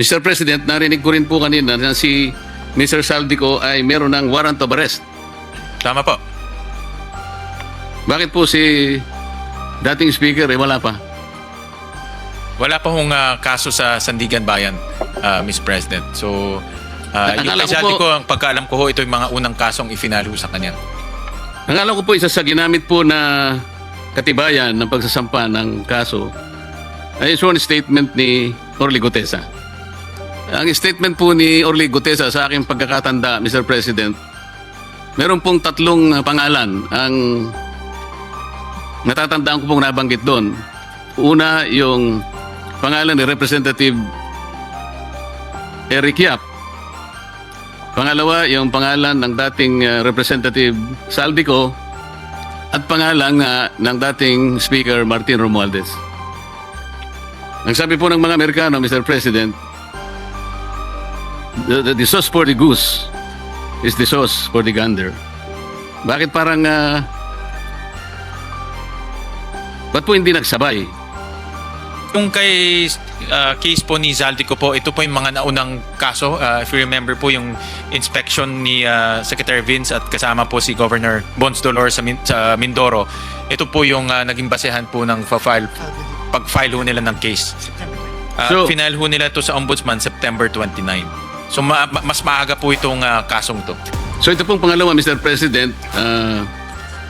Mr. President, narinig ko rin po kanina na si Mr. Saldico ay meron ng warrant of arrest. Tama po. Bakit po si dating speaker eh wala pa? Wala pa hong ah, kaso sa Sandigan Bayan, ah, Mr. President. So, uh, yung kay ko, ang pagkaalam ko ho, ito yung mga unang kasong ifinalo sa kanya. Ang alam ko po isa sa ginamit po na katibayan ng pagsasampa ng kaso ay sworn statement ni Orly Gutesa. Ang statement po ni Orly Gutesa sa aking pagkakatanda, Mr. President, meron pong tatlong uh, pangalan ang natatandaan ko pong nabanggit doon. Una, yung pangalan ni Representative Eric Yap. Pangalawa, yung pangalan ng dating uh, Representative Saldico at pangalan nga ng dating Speaker Martin Romualdez. Ang sabi po ng mga Amerikano, Mr. President, the, the, the sauce for the goose is the sauce for the gander. Bakit parang, uh, ba't po hindi nagsabay? Yung kay ah, case po ni Zaldico po, ito po yung mga naunang kaso. Ah, if you remember po yung inspection ni ah, Secretary Vince at kasama po si Governor Bons Dolor sa, Min- sa Mindoro. Ito po yung ah, naging basehan po ng file pag-file ho nila ng case. Uh, So- final ho nila to sa Ombudsman September 29. So ma- ma- mas maaga po itong ah, kasong to. So ito pong pangalawa, Mr. President, uh,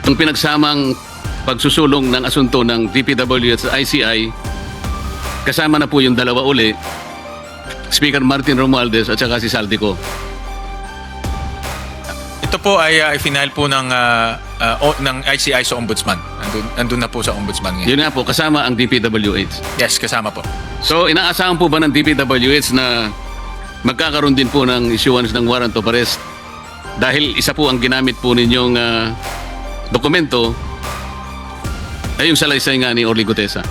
ang pinagsamang pagsusulong ng asunto ng DPW at ICI, kasama na po yung dalawa uli, Speaker Martin Romualdez at saka si Saldico. Ito po ay uh, final po ng ah, ah, o- ng ICI sa Ombudsman. Andun, andun na po sa Ombudsman ngayon. Yun nga po, kasama ang DPWH. Yes, kasama po. So inaasahan po ba ng DPWH na magkakaroon din po ng issuance ng warrant of arrest dahil isa po ang ginamit po ninyong ah, dokumento ay yung salaysay nga ni Orly Gutesa.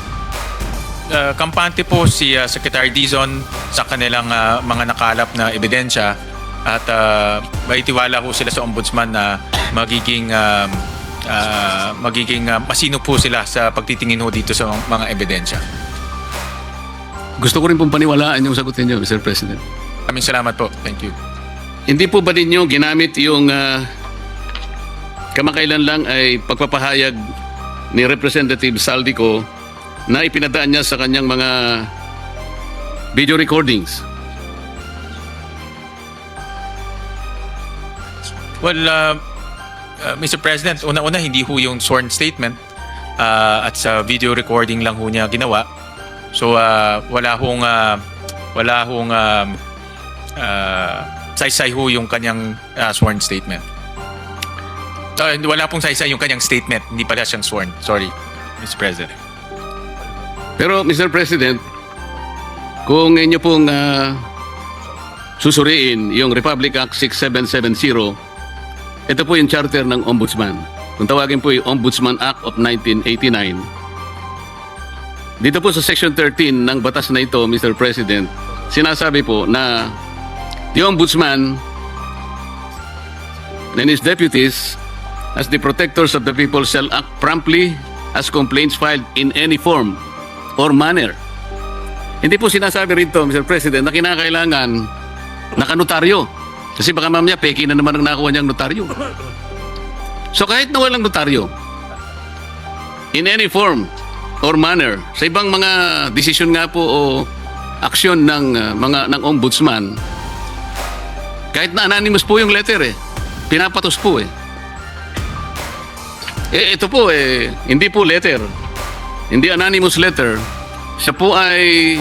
Uh, kampante po si uh, Secretary Dizon sa kanilang uh, mga nakalap na ebidensya at uh, may tiwala po sila sa ombudsman na magiging um, uh, magiging uh, masino po sila sa pagtitingin ho dito sa mga ebidensya. Gusto ko rin pong paniwalaan yung sagot ninyo, Mr. President. Kaming salamat po. Thank you. Hindi po ba ninyo ginamit yung ah, kamakailan lang ay pagpapahayag ni Representative Saldico na ipinadaan niya sa kanyang mga video recordings? Well, uh, uh, Mr. President, una-una hindi ho yung sworn statement uh, at sa video recording lang ho niya ginawa. So uh, wala hong uh, wala hong um, uh, saysay ho yung kanyang uh, sworn statement. Uh, wala pong saysay yung kanyang statement, hindi pala siyang sworn. Sorry, Mr. President. Pero Mr. President, kung inyo pong ah, susuriin yung Republic Act 6770, ito po yung charter ng Ombudsman. Kung tawagin po yung Ombudsman Act of 1989. Dito po sa Section 13 ng batas na ito, Mr. President, sinasabi po na the Ombudsman and his deputies as the protectors of the people shall act promptly as complaints filed in any form or manner. Hindi po sinasabi rito, Mr. President, na kinakailangan nakanotaryo. Kasi baka mamaya peki na naman ang nakuha niyang notaryo. So kahit na walang notaryo, in any form or manner, sa ibang mga desisyon nga po o aksyon ng uh, mga ng ombudsman, kahit na anonymous po yung letter eh, pinapatos po eh. Eh, ito po eh, hindi po letter. Hindi anonymous letter. Siya po ay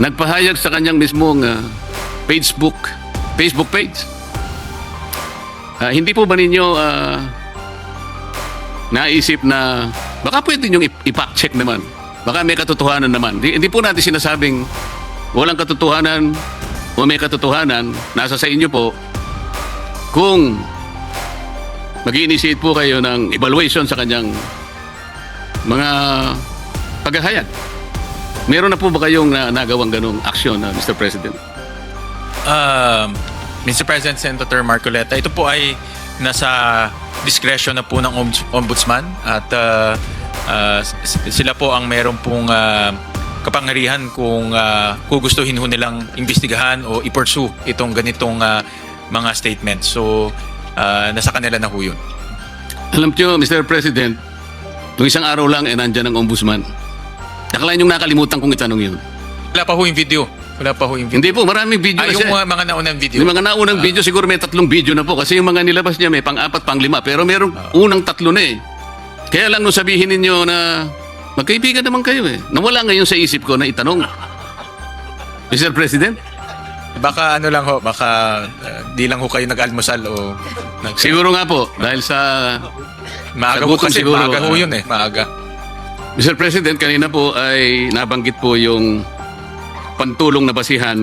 nagpahayag sa kanyang mismong ah, Facebook, Facebook page. Ah, hindi po ba ninyo ah, naisip na baka pwede nyo ipact check naman. Baka may katotohanan naman. Di, hindi po natin sinasabing walang katotohanan o may katotohanan. Nasa sa inyo po kung mag-initiate po kayo ng evaluation sa kanyang mga paghahayag. Meron na po ba kayong na, nagawang ganong aksyon, na Mr. President? Um, Mr. President Senator Marcoleta, ito po ay nasa discretion na po ng ombuds- ombudsman at uh, uh, sila po ang meron pong uh, kapangyarihan kung uh, gugustuhin ho nilang imbestigahan o i-pursue itong ganitong uh, mga statements. So, uh, nasa kanila na ho yun. Alam nyo, Mr. President, nung isang araw lang, eh, nandyan ang ombudsman. Nakalain yung nakalimutan kong itanong yun. Wala pa ho yung video. Wala pa ho yung video. Hindi po, maraming video Ay, na yung siya. mga, mga naunang video. Yung mga naunang video, siguro may tatlong video na po. Kasi yung mga nilabas niya may pang-apat, pang-lima. Pero merong unang tatlo na eh. Kaya lang nung sabihin ninyo na magkaibigan naman kayo eh. Nawala ngayon sa isip ko na itanong. Mr. President, Baka ano lang ho, baka uh, di lang ho kayo nag-almusal o nag- siguro nga po, dahil sa... maaga sa gutom kasi, siguro, maaga ho ah. yun eh, maaga. Mr. President, kanina po ay nabanggit po yung pantulong na basihan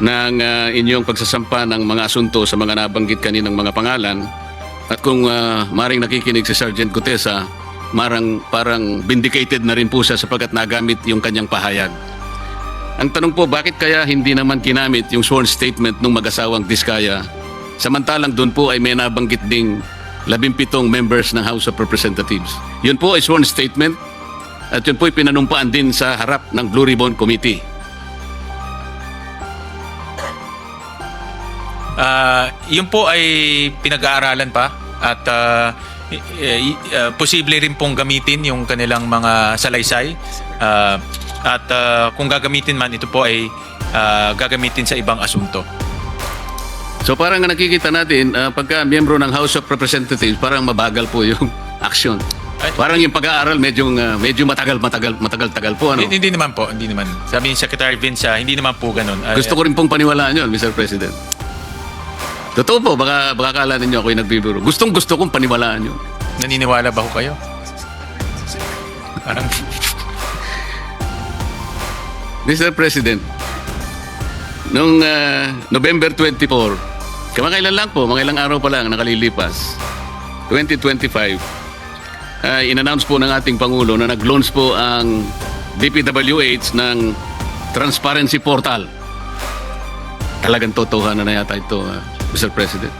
ng ah, inyong pagsasampa ng mga asunto sa mga nabanggit kaninang mga pangalan. At kung uh, maring nakikinig si Sergeant Gutesa, marang parang vindicated na rin po siya sapagkat nagamit yung kanyang pahayag. Ang tanong po, bakit kaya hindi naman kinamit yung sworn statement ng mag-asawang Diskaya? Samantalang doon po ay may nabanggit ding labimpitong members ng House of Representatives. Yun po ay sworn statement at yun po ay pinanumpaan din sa harap ng Blue Ribbon Committee. Ah, yun po ay pinag-aaralan pa at ah, ah, posible rin pong gamitin yung kanilang mga salaysay. Ah, at ah, kung gagamitin man, ito po ay ah, gagamitin sa ibang asunto. So parang ang nakikita natin, ah, pagka miyembro ng House of Representatives, parang mabagal po yung action. Ay. Parang yung pag-aaral medyo ah, medyo matagal matagal matagal tagal po ano. Hindi, hindi naman po, hindi naman. Sabi ni Secretary Vince, hindi naman po. Ah, Gusto ko rin pong paniwalaan yun, Mr. President. Totoo po, baka, baka kala ninyo ako yung nagbibiro. Gustong gusto kong paniwalaan yun. Naniniwala ba ho kayo? Parang, Mr. President, noong ah, November 24, kamakailan lang po, mga ilang araw pa lang nakalilipas, 2025, ay in-announce po ng ating Pangulo na nag-launch po ang DPWH ng Transparency Portal. Talagang totohanan na yata ito, ah, Mr. President.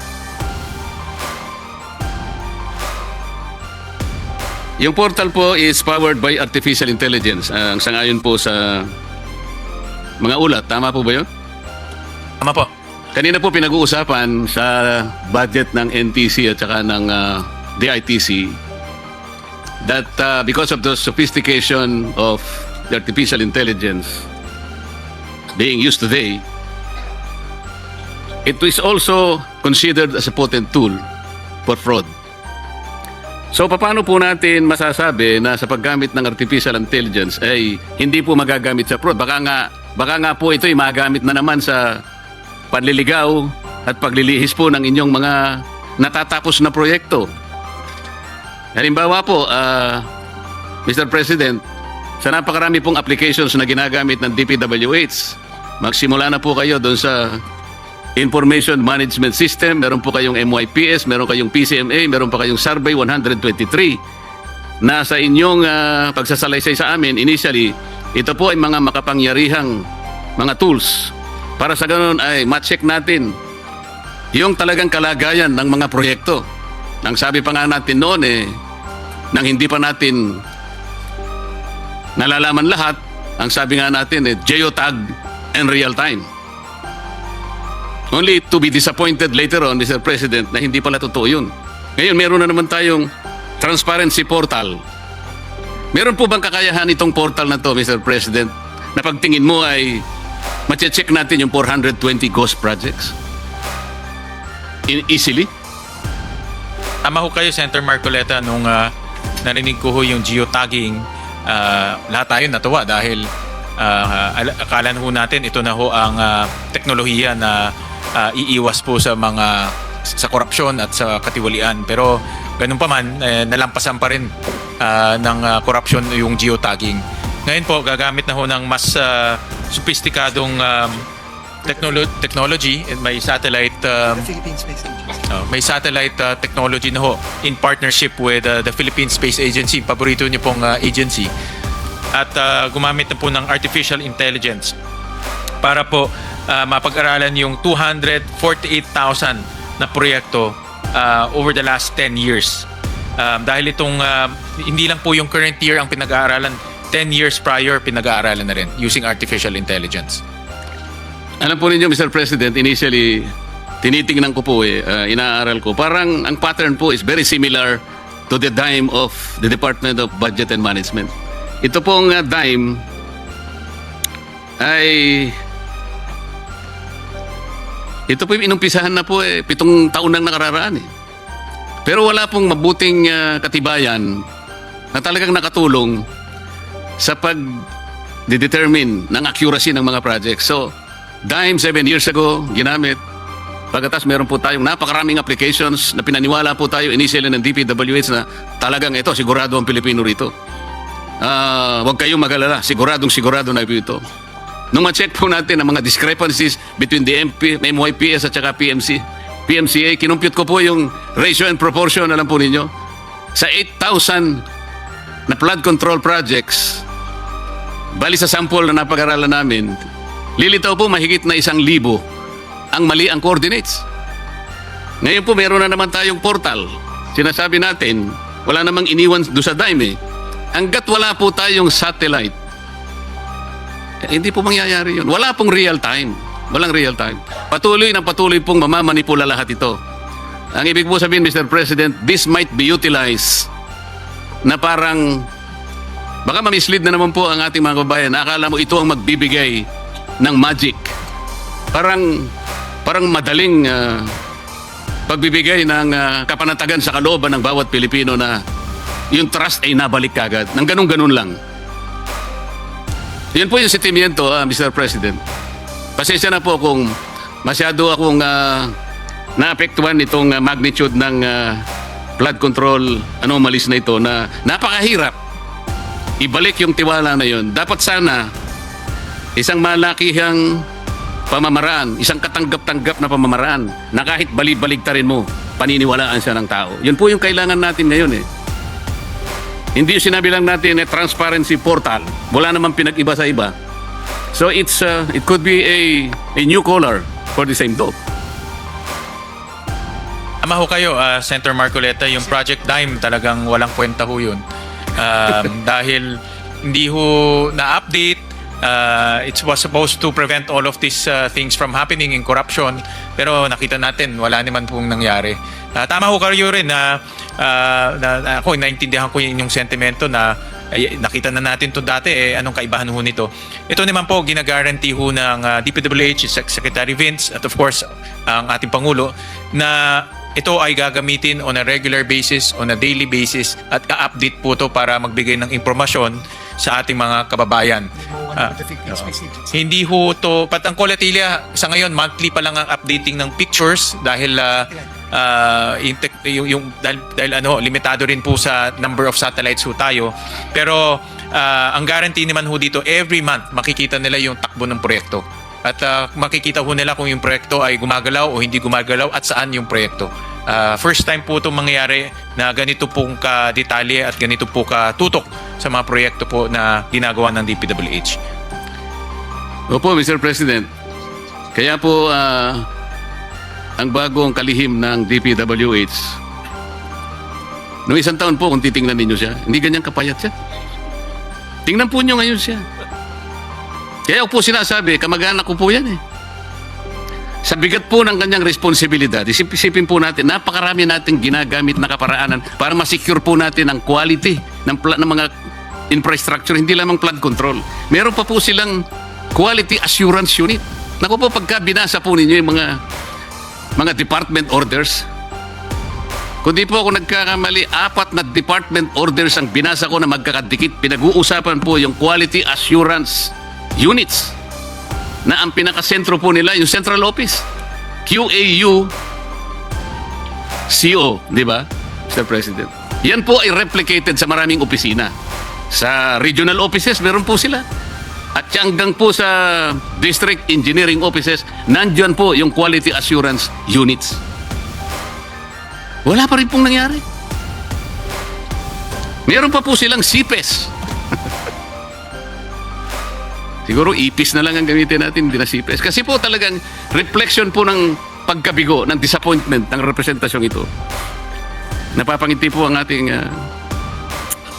Yung portal po is powered by artificial intelligence. Ah, ang sangayon po sa mga ulat. Tama po ba yun? tama po. Kanina po pinag-uusapan sa budget ng NTC at saka ng ah, DITC that ah, because of the sophistication of the artificial intelligence being used today, it is also considered as a potent tool for fraud. So paano po natin masasabi na sa paggamit ng artificial intelligence ay hindi po magagamit sa fraud? Baka nga, baka nga po ito ay magamit na naman sa panliligaw at paglilihis po ng inyong mga natatapos na proyekto. Halimbawa po, ah, Mr. President, sa napakarami pong applications na ginagamit ng DPWH, magsimula na po kayo doon sa Information Management System, meron po kayong MYPS, meron kayong PCMA, meron pa kayong Survey 123 na sa inyong ah, pagsasalaysay sa amin, initially, ito po ay mga makapangyarihang mga tools para sa ganun ay ma-check natin yung talagang kalagayan ng mga proyekto. Nang sabi pa nga natin noon eh, nang hindi pa natin nalalaman lahat, ang sabi nga natin eh, geotag and real time. Only to be disappointed later on, Mr. President, na hindi pala totoo yun. Ngayon, meron na naman tayong transparency portal. Meron po bang kakayahan itong portal na to, Mr. President, na pagtingin mo ay mache-check natin yung 420 ghost projects? In easily? Tama ho kayo, Senator Marcoleta, nung ah, narinig ko ho yung geotagging, ah, lahat tayo natuwa dahil ah, ala- akala ho natin ito na ho ang ah, teknolohiya na ah, iiwas po sa mga sa korupsyon at sa katiwalian. Pero ganun pa man, eh, nalampasan pa rin ah, ng ah, korupsyon yung geotagging. Ngayon po, gagamit na ho ng mas ah, sophisticadong um, technolo- technology and may satellite um, Oh, may satellite uh, technology na ho in partnership with uh, the Philippine Space Agency, paborito niyo pong uh, agency. At uh, gumamit na po ng artificial intelligence para po uh, mapag-aralan yung 248,000 na proyekto uh, over the last 10 years. Um, dahil itong uh, hindi lang po yung current year ang pinag-aaralan, 10 years prior, pinag-aaralan na rin using artificial intelligence. Alam po ninyo, Mr. President, initially, tinitingnan ko po eh, uh, inaaral ko. Parang ang pattern po is very similar to the dime of the Department of Budget and Management. Ito pong uh, dime ay ito po yung inumpisahan na po eh, pitong taon nang nakararaan eh. Pero wala pong mabuting uh, katibayan na talagang nakatulong sa pag determine ng accuracy ng mga projects. So, dime seven years ago, ginamit. Pagkatas meron po tayong napakaraming applications na pinaniwala po tayo initially ng DPWH na talagang ito, sigurado ang Pilipino rito. Ah, huwag kayong magalala, siguradong sigurado na ito. Nung ma-check po natin ang mga discrepancies between the MP, MYPS at saka PMC, PMCA, kinumpute ko po yung ratio and proportion, alam po ninyo, sa 8,000 na flood control projects, bali sa sample na napag-aralan namin, lilitaw po mahigit na isang libo ang mali ang coordinates. Ngayon po meron na naman tayong portal. Sinasabi natin, wala namang iniwan do sa dime eh. Hanggat wala po tayong satellite, eh, hindi po mangyayari yun. Wala pong real time. Walang real time. Patuloy na patuloy pong mamamanipula lahat ito. Ang ibig po sabihin, Mr. President, this might be utilized na parang baka mamislead na naman po ang ating mga kababayan. Akala mo ito ang magbibigay ng magic. Parang parang madaling ah, pagbibigay ng ah, kapanatagan sa kalooban ng bawat Pilipino na yung trust ay nabalik kagad. Nang ganun-ganun lang. Yan po yung sentimiento, ah, Mr. President. Pasensya na po kung masyado akong ah, naapektuhan itong ah, magnitude ng ah, flood control anomalies na ito na napakahirap ibalik yung tiwala na yun. Dapat sana isang malakihang pamamaraan, isang katanggap-tanggap na pamamaraan na kahit bali-baligtarin mo, paniniwalaan siya ng tao. Yun po yung kailangan natin ngayon eh. Hindi sinabi lang natin na transparency portal. Wala namang pinag-iba sa iba. So it's uh, it could be a a new color for the same dog. Ama ho kayo, ah, Senator Marcoleta, yung Project Dime talagang walang kwenta ho yun. Um, dahil hindi ho na-update, uh, it was supposed to prevent all of these uh, things from happening in corruption. Pero nakita natin, wala naman pong nangyari. Ah, tama ho kayo rin na, ah, na, ako, naintindihan ko yung inyong sentimento na ay, nakita na natin to dati, eh, anong kaibahan ho nito. Ito naman po, ginagaranti ho ng ah, DPWH, Sec- Secretary Vince, at of course, ang ating Pangulo, na ito ay gagamitin on a regular basis, on a daily basis, at ka-update po to para magbigay ng impormasyon sa ating mga kababayan. Ah, hindi ho to, pat ang Colatilia sa ngayon monthly pa lang ang updating ng pictures dahil ah, ah, inte- yung, yung dahil, dahil ano limitado rin po sa number of satellites ho tayo. Pero ah, ang guarantee naman ho dito every month makikita nila yung takbo ng proyekto. At ah, makikita ho nila kung yung proyekto ay gumagalaw o hindi gumagalaw at saan yung proyekto. Ah, first time po itong mangyayari na ganito pong ka-detalye at ganito po ka-tutok sa mga proyekto po na ginagawa ng DPWH. Opo, Mr. President. Kaya po ah, ang bagong kalihim ng DPWH Noong isang taon po, kung titingnan ninyo siya, hindi ganyan kapayat siya. Tingnan po nyo ngayon siya. Kaya po sinasabi, kamag-anak ko po yan eh. Sa bigat po ng kanyang responsibilidad, isip-isipin po natin, napakarami nating ginagamit na kaparaanan para masecure po natin ang quality ng, ng mga infrastructure, hindi lamang flood control. Meron pa po silang quality assurance unit. Naku po, pagka binasa po ninyo yung mga, mga department orders, kung di po ako nagkakamali, apat na department orders ang binasa ko na magkakadikit. Pinag-uusapan po yung quality assurance units na ang pinakasentro po nila, yung central office. QAU CO, di ba, Mr. President? Yan po ay replicated sa maraming opisina. Sa regional offices, meron po sila. At hanggang po sa district engineering offices, nandyan po yung quality assurance units. Wala pa rin pong nangyari. Meron pa po silang CPES. Siguro ipis na lang ang gamitin natin, hindi na CPES. Kasi po talagang reflection po ng pagkabigo, ng disappointment ng representasyong ito. Napapangiti po ang ating ah,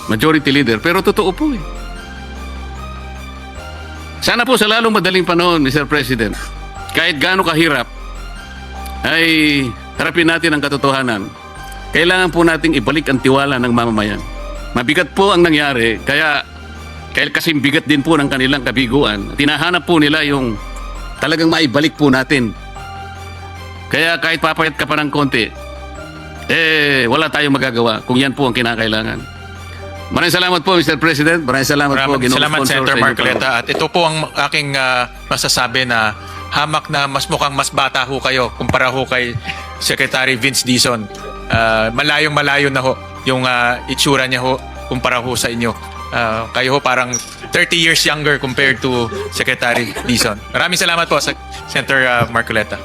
majority leader. Pero totoo po eh. Sana po sa lalong madaling panahon, Mr. President, kahit gaano kahirap, ay harapin natin ang katotohanan. Kailangan po nating ibalik ang tiwala ng mamamayan. Mabigat po ang nangyari, kaya kaya kasing bigat din po ng kanilang kabiguan. Tinahanap po nila yung talagang maibalik po natin. Kaya kahit papayat ka pa ng konti, eh wala tayong magagawa kung yan po ang kinakailangan. Maraming salamat po, Mr. President. Maraming salamat po, Maraming Ginoong salamat, Senator Marcoleta. At ito po ang aking ah, masasabi na hamak na mas mukhang mas bata ho kayo kumpara ho kay Secretary Vince Dizon. Ah, malayong malayo na ho yung ah, itsura niya ho kumpara ho sa inyo. Ah, kayo ho parang 30 years younger compared to Secretary Dizon. Maraming salamat po, Sec- Senator ah, Marcoleta.